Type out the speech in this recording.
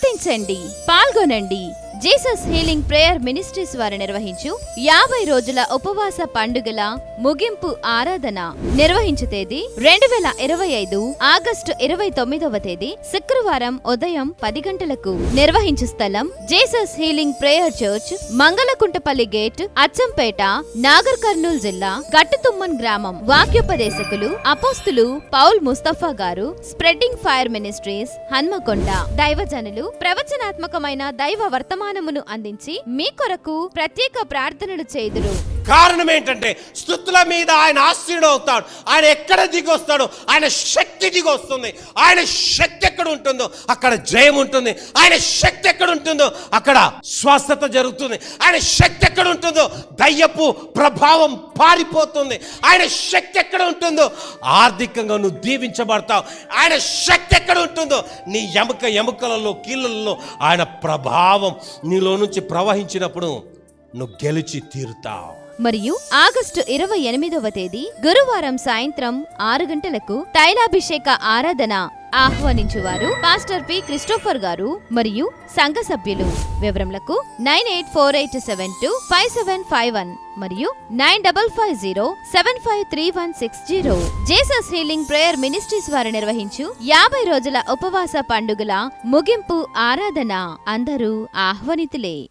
గుర్తించండి పాల్గొనండి. Jesus healing prayer ministries వారు నిర్వహించు యాభై రోజుల ఉపవాస పండుగల ముగింపు ఆరాధన నిర్వహించు తేదీ రెండు వేల ఇరవై ఐదు ఆగస్టు ఇరవై తొమ్మిదవ తేదీ శుక్రవారం ఉదయం పది గంటలకు నిర్వహించు స్థలం Jesus healing prayer church Mangalakuntapalli gate Achampet Nagar Kurnool జిల్లా గట్టుతుమ్మన్ గ్రామం. వాక్యోపదేశకులు అపోస్తులు పౌల్ ముస్తఫా గారు స్ప్రెడ్డింగ్ ఫైర్ మినిస్ట్రీస్ హన్మకొండ దైవజనులు ప్రవచనాత్మకమైన దైవ వర్తమానమును అందించి మీ కొరకు ప్రత్యేక ప్రార్థనలు చేదురు కారణం ఏంటంటే స్థుతుల మీద ఆయన ఆశ్రయుడు అవుతాడు. ఆయన ఎక్కడ దిగొస్తాడో ఆయన శక్తి దిగొస్తుంది. ఆయన శక్తి ఎక్కడ ఉంటుందో అక్కడ జయం ఉంటుంది. ఆయన శక్తి ఎక్కడ ఉంటుందో అక్కడ స్వస్థత జరుగుతుంది. ఆయన శక్తి ఎక్కడ ఉంటుందో దయ్యపు ప్రభావం పారిపోతుంది. ఆయన శక్తి ఎక్కడ ఉంటుందో ఆర్థికంగా నువ్వు దీవించబడతావు. ఆయన శక్తి ఎక్కడ ఉంటుందో నీ ఎముక ఎముకలలో కీళ్ళల్లో ఆయన ప్రభావం నీలో నుంచి ప్రవహించినప్పుడు నువ్వు గెలిచి తీరుతావు. మరియు ఆగస్టు ఇరవై ఎనిమిదవ తేదీ గురువారం సాయంత్రం ఆరు గంటలకు తైలాభిషేక ఆరాధన ఆహ్వానించువారు పాస్టర్ పి క్రిస్టోఫర్ గారు మరియు సంఘ సభ్యులు. వివరములకు nine eight four eight seven two five seven five one మరియు nine double five zero seven five three one six zero. Jesus healing prayer ministries వారు నిర్వహించు యాభై రోజుల ఉపవాస పండుగల ముగింపు ఆరాధన అందరూ ఆహ్వానితులే.